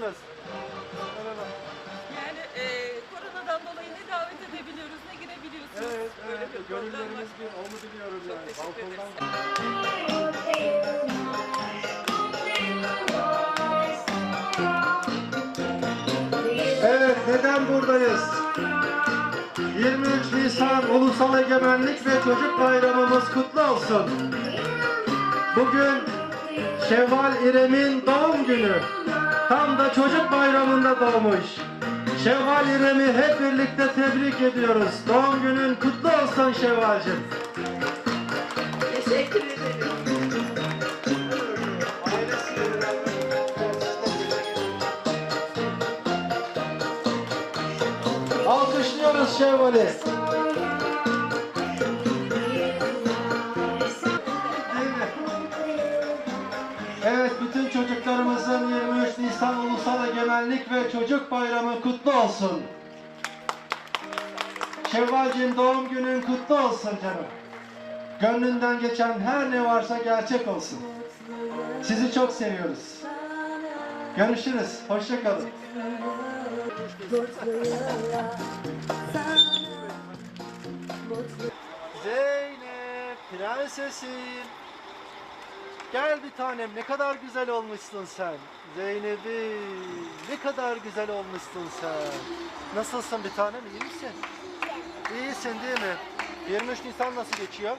nasılsınız? Merhaba. Yani e, koronadan dolayı ne davet edebiliyoruz ne girebiliyorsunuz. Evet, Böyle evet. bir problem var. Gönüllerimiz bir, onu biliyorum Çok yani. teşekkür Balkondan Evet, neden buradayız? 23 Nisan Ulusal Egemenlik ve Çocuk Bayramımız kutlu olsun. Bugün Şevval İrem'in doğum günü. Tam da çocuk bayramında doğmuş. Şevval İrem'i hep birlikte tebrik ediyoruz. Doğum günün kutlu olsun Şevval'cim. Teşekkür ederim. Alkışlıyoruz Şevval'i. Evet, bütün çocuklarımızın 23 Nisan Ulusal Egemenlik ve Çocuk Bayramı kutlu olsun. Şevval'cim doğum günün kutlu olsun canım. Gönlünden geçen her ne varsa gerçek olsun. Sizi çok seviyoruz. Görüşürüz. Hoşça kalın. Zeynep, prensesim. Gel bir tanem, ne kadar güzel olmuşsun sen. Zeynep'im, ne kadar güzel olmuşsun sen. Nasılsın bir tanem, iyi misin? İyisin değil mi? 23 Nisan nasıl geçiyor?